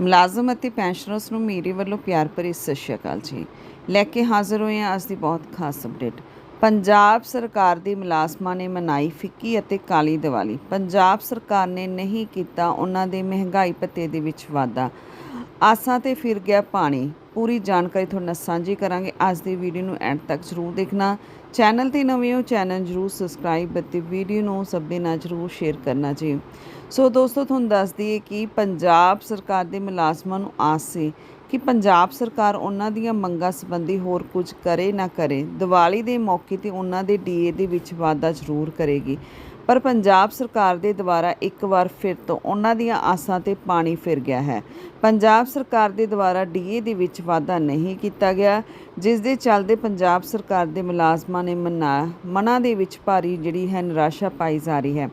ਮੁਲਾਜ਼ਮ ਅਤੇ ਪੈਨਸ਼ਨਰਸ ਨੂੰ ਮੇਰੇ ਵੱਲੋਂ ਪਿਆਰ ਭਰੀ ਸਤਿ ਸ਼੍ਰੀ ਅਕਾਲ ਜੀ। ਲੈ ਕੇ ਹਾਜ਼ਰ ਹੋਏ ਹਾਂ ਅੱਜ ਦੀ ਬਹੁਤ ਖਾਸ ਅਪਡੇਟ ਪੰਜਾਬ ਸਰਕਾਰ ਦੀ ਮੁਲਾਜ਼ਮਾਂ ਨੇ ਮਨਾਈ ਫਿੱਕੀ ਅਤੇ ਕਾਲੀ ਦੀਵਾਲੀ। ਪੰਜਾਬ ਸਰਕਾਰ ਨੇ ਨਹੀਂ ਕੀਤਾ ਉਹਨਾਂ ਦੇ ਮਹਿੰਗਾਈ ਭੱਤੇ ਦੇ ਵਿੱਚ ਵਾਧਾ। ਆਸਾਂ ਤੇ ਫਿਰ ਗਿਆ ਪਾਣੀ। ਪੂਰੀ ਜਾਣਕਾਰੀ ਤੁਹਾਡੇ ਨਾਲ ਸਾਂਝੀ ਕਰਾਂਗੇ। ਅੱਜ ਦੀ ਵੀਡੀਓ ਨੂੰ ਐਂਡ ਤੱਕ ਜ਼ਰੂਰ ਦੇਖਣਾ। ਚੈਨਲ ਤੇ ਨਵੇਂ ਹੋ, ਚੈਨਲ ਜ਼ਰੂਰ ਸਬਸਕ੍ਰਾਈਬ ਅਤੇ ਵੀਡੀਓ ਨੂੰ ਸਭ ਦੇ ਨਾਲ ਜ਼ਰੂਰ ਸ਼ੇਅਰ ਕਰਨਾ ਜੀ। ਸੋ ਦੋਸਤੋ, ਤੁਹਾਨੂੰ ਦੱਸ ਦਈਏ ਕਿ ਪੰਜਾਬ ਸਰਕਾਰ ਦੇ ਮੁਲਾਜ਼ਮਾਂ ਨੂੰ ਆਸ ਸੀ ਕਿ ਪੰਜਾਬ ਸਰਕਾਰ ਉਹਨਾਂ ਦੀਆਂ ਮੰਗਾਂ ਸੰਬੰਧੀ ਹੋਰ ਕੁਝ ਕਰੇ ਨਾ ਕਰੇ। ਦੀਵਾਲੀ ਦੇ ਮੌਕੇ ਤੇ ਉਹਨਾਂ ਦੇ ਡੀਏ ਦੇ ਵਿੱਚ ਵਾਧਾ ਜ਼ਰੂਰ ਕਰੇਗੀ। ਪਰ ਪੰਜਾਬ ਸਰਕਾਰ ਦੇ ਦੁਆਰਾ ਇੱਕ ਵਾਰ ਫਿਰ ਤੋਂ ਉਹਨਾਂ ਦੀਆਂ ਆਸਾਂ ਤੇ ਪਾਣੀ ਫਿਰ ਗਿਆ ਹੈ। ਪੰਜਾਬ ਸਰਕਾਰ ਦੇ ਦੁਆਰਾ ਡੀਏ ਦੇ ਵਿੱਚ ਵਾਧਾ ਨਹੀਂ ਕੀਤਾ ਗਿਆ, ਜਿਸ ਦੇ ਚੱਲਦੇ ਪੰਜਾਬ ਸਰਕਾਰ ਦੇ ਮੁਲਾਜ਼ਮਾਂ ਨੇ ਮਨਾ, ਮਨਾਂ ਦੇ ਵਿੱਚ ਭਾਰੀ ਜਿਹੜੀ ਹੈ ਨਿਰਾਸ਼ਾ ਪਾਈ ਜਾ ਰਹੀ ਹੈ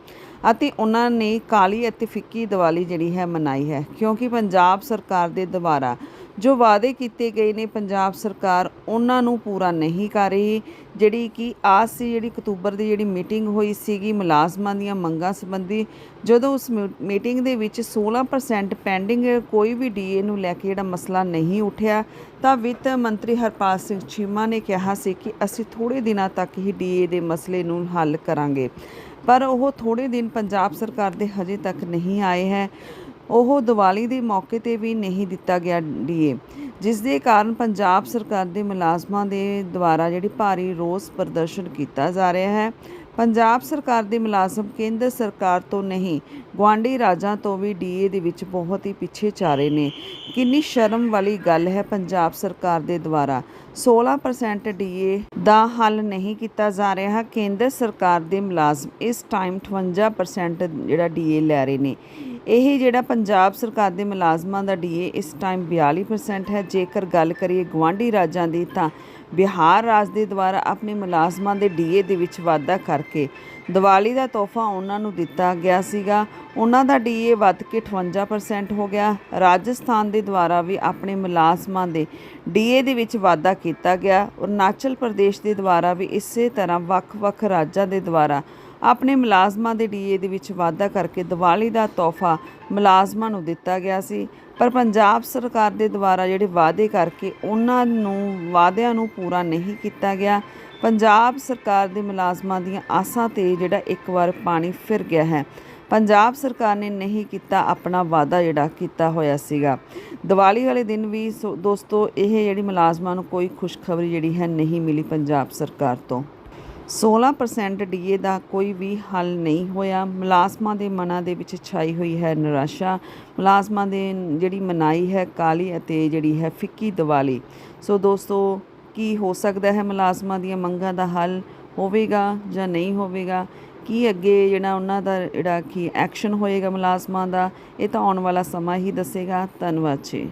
ਅਤੇ ਉਹਨਾਂ ਨੇ ਕਾਲੀ ਅਤੇ ਫਿੱਕੀ ਦੀਵਾਲੀ ਜਿਹੜੀ ਹੈ ਮਨਾਈ ਹੈ, ਕਿਉਂਕਿ ਪੰਜਾਬ ਸਰਕਾਰ ਦੇ ਦੁਆਰਾ ਜੋ ਵਾਅਦੇ ਕੀਤੇ ਗਏ ਨੇ ਪੰਜਾਬ ਸਰਕਾਰ ਉਹਨਾਂ ਨੂੰ ਪੂਰਾ ਨਹੀਂ ਕਰ ਰਹੀ, ਜਿਹੜੀ ਕਿ ਆਸ ਸੀ, ਜਿਹੜੀ ਅਕਤੂਬਰ ਦੀ ਜਿਹੜੀ ਮੀਟਿੰਗ ਹੋਈ ਸੀਗੀ, ਮੁਲਾਜ਼ਮਾਂ ਦੀਆਂ ਮੰਗਾਂ ਸੰਬੰਧੀ, ਜਦੋਂ ਉਸ ਮੀਟਿੰਗ ਦੇ ਵਿੱਚ 16% ਪੈਂਡਿੰਗ ਕੋਈ ਵੀ ਡੀਏ ਨੂੰ ਲੈ ਕੇ ਜਿਹੜਾ ਮਸਲਾ ਨਹੀਂ ਉਠਿਆ, ਤਾਂ ਵਿੱਤ ਮੰਤਰੀ ਹਰਪਾਲ ਸਿੰਘ ਚੀਮਾ ਨੇ ਕਿਹਾ ਸੀ ਕਿ ਅਸੀਂ ਥੋੜੇ ਦਿਨਾਂ ਤੱਕ ਹੀ ਡੀਏ ਦੇ ਮਸਲੇ ਨੂੰ ਹੱਲ ਕਰਾਂਗੇ। ਪਰ ਉਹ ਥੋੜੇ ਦਿਨ ਪੰਜਾਬ ਸਰਕਾਰ ਦੇ ਹਜੇ ਤੱਕ ਨਹੀਂ ਆਏ ਹੈ। ਉਹ ਦੀਵਾਲੀ ਦੇ ਮੌਕੇ ਤੇ ਵੀ ਨਹੀਂ ਦਿੱਤਾ ਗਿਆ ਡੀਏ। ਜਿਸ ਦੇ ਕਾਰਨ ਪੰਜਾਬ ਸਰਕਾਰ ਦੇ ਮੁਲਾਜ਼ਮਾਂ ਦੇ ਦੁਆਰਾ ਜਿਹੜੀ ਭਾਰੀ ਰੋਸ ਪ੍ਰਦਰਸ਼ਨ ਕੀਤਾ ਜਾ ਰਿਹਾ ਹੈ। ਪੰਜਾਬ ਸਰਕਾਰ ਦੇ ਮੁਲਾਜ਼ਮ ਕੇਂਦਰ ਸਰਕਾਰ ਤੋਂ ਨਹੀਂ, ਗੁਆਂਢੀ ਰਾਜਾਂ ਤੋਂ ਵੀ ਡੀਏ ਦੇ ਵਿੱਚ ਬਹੁਤ ਹੀ ਪਿੱਛੇ ਚਾਰੇ ਨੇ। ਕਿੰਨੀ ਸ਼ਰਮ ਵਾਲੀ ਗੱਲ ਹੈ ਪੰਜਾਬ ਸਰਕਾਰ ਦੇ ਦੁਆਰਾ। 16% ਡੀਏ ਦਾ ਹੱਲ ਨਹੀਂ ਕੀਤਾ ਜਾ ਰਿਹਾ। ਕੇਂਦਰ ਸਰਕਾਰ ਦੇ ਮੁਲਾਜ਼ਮ ਇਸ ਟਾਈਮ 58% ਜਿਹੜਾ ਡੀਏ ਲੈ ਰਹੇ ਨੇ। ਇਹ ਜਿਹੜਾ ਪੰਜਾਬ ਸਰਕਾਰ ਦੇ ਮੁਲਾਜ਼ਮਾਂ ਦਾ ਡੀਏ ਇਸ ਟਾਈਮ 42% ਹੈ। ਜੇਕਰ ਗੱਲ ਕਰੀਏ ਗਵਾਂਢੀ ਰਾਜਾਂ ਦੀ ਤਾਂ ਬਿਹਾਰ ਰਾਜ ਦੇ ਦੁਆਰਾ ਆਪਣੇ ਮੁਲਾਜ਼ਮਾਂ ਦੇ ਡੀਏ ਦੇ ਵਿੱਚ ਵਾਧਾ ਕਰਕੇ ਦੀਵਾਲੀ ਦਾ ਤੋਹਫਾ ਉਹਨਾਂ ਨੂੰ ਦਿੱਤਾ ਗਿਆ ਸੀਗਾ। ਉਹਨਾਂ ਦਾ ਡੀਏ ਵੱਧ ਕੇ 58% ਹੋ ਗਿਆ। ਰਾਜਸਥਾਨ ਦੇ ਦੁਆਰਾ ਵੀ ਆਪਣੇ ਮੁਲਾਜ਼ਮਾਂ ਦੇ ਡੀਏ ਦੇ ਵਿੱਚ ਵਾਧਾ ਕੀਤਾ ਗਿਆ। ਅਰੁਣਾਚਲ ਪ੍ਰਦੇਸ਼ ਦੇ ਦੁਆਰਾ ਵੀ ਇਸੇ ਤਰ੍ਹਾਂ ਵੱਖ-ਵੱਖ ਰਾਜਾਂ ਦੇ ਦੁਆਰਾ ਆਪਣੇ ਮੁਲਾਜ਼ਮਾਂ ਦੇ ਡੀਏ ਦੇ ਵਿੱਚ ਵਾਧਾ ਕਰਕੇ ਦੀਵਾਲੀ ਦਾ ਤੋਹਫਾ ਮੁਲਾਜ਼ਮਾਂ ਨੂੰ ਦਿੱਤਾ ਗਿਆ ਸੀ। ਪਰ ਪੰਜਾਬ ਸਰਕਾਰ ਦੇ ਦੁਆਰਾ ਜਿਹੜੇ ਵਾਅਦੇ ਕਰਕੇ ਉਹਨਾਂ ਨੂੰ, ਵਾਅਦਿਆਂ ਨੂੰ ਪੂਰਾ ਨਹੀਂ ਕੀਤਾ ਗਿਆ। ਪੰਜਾਬ ਸਰਕਾਰ ਦੇ ਮੁਲਾਜ਼ਮਾਂ ਦੀਆਂ ਆਸਾਂ ਤੇ ਜਿਹੜਾ ਇੱਕ ਵਾਰ ਪਾਣੀ ਫਿਰ ਗਿਆ ਹੈ। ਪੰਜਾਬ ਸਰਕਾਰ ਨੇ ਨਹੀਂ ਕੀਤਾ, ਆਪਣਾ ਵਾਅਦਾ ਜਿਹੜਾ ਕੀਤਾ ਹੋਇਆ ਸੀਗਾ। ਦੀਵਾਲੀ ਵਾਲੇ ਦਿਨ ਵੀ ਸੋ- ਦੋਸਤੋ, ਇਹ ਜਿਹੜੀ ਮੁਲਾਜ਼ਮਾਂ ਨੂੰ ਕੋਈ ਖੁਸ਼ਖਬਰੀ ਜਿਹੜੀ ਹੈ ਨਹੀਂ ਮਿਲੀ ਪੰਜਾਬ ਸਰਕਾਰ ਤੋਂ। 16% ਡੀਏ ਦਾ ਕੋਈ ਵੀ ਹੱਲ ਨਹੀਂ ਹੋਇਆ। ਮੁਲਾਜ਼ਮਾਂ ਦੇ ਮਨਾਂ ਦੇ ਵਿੱਚ ਛਾਈ ਹੋਈ ਹੈ ਨਿਰਾਸ਼ਾ। ਮੁਲਾਜ਼ਮਾਂ ਦੇ ਜਿਹੜੀ ਮਨਾਈ ਹੈ ਕਾਲੀ ਅਤੇ ਜਿਹੜੀ ਹੈ ਫਿੱਕੀ ਦੀਵਾਲੀ। ਸੋ ਦੋਸਤੋ, ਕੀ ਹੋ ਸਕਦਾ ਹੈ ਮੁਲਾਜ਼ਮਾਂ ਦੀਆਂ ਮੰਗਾਂ ਦਾ ਹੱਲ? ਹੋਵੇਗਾ ਜਾਂ ਨਹੀਂ ਹੋਵੇਗਾ? ਕੀ ਅੱਗੇ ਜਿਹੜਾ ਉਹਨਾਂ ਦਾ ਜਿਹੜਾ ਕੀ ਐਕਸ਼ਨ ਹੋਏਗਾ ਮੁਲਾਜ਼ਮਾਂ ਦਾ? ਇਹ ਤਾਂ ਆਉਣ ਵਾਲਾ ਸਮਾਂ ਹੀ ਦੱਸੇਗਾ। ਧੰਨਵਾਦ ਜੀ।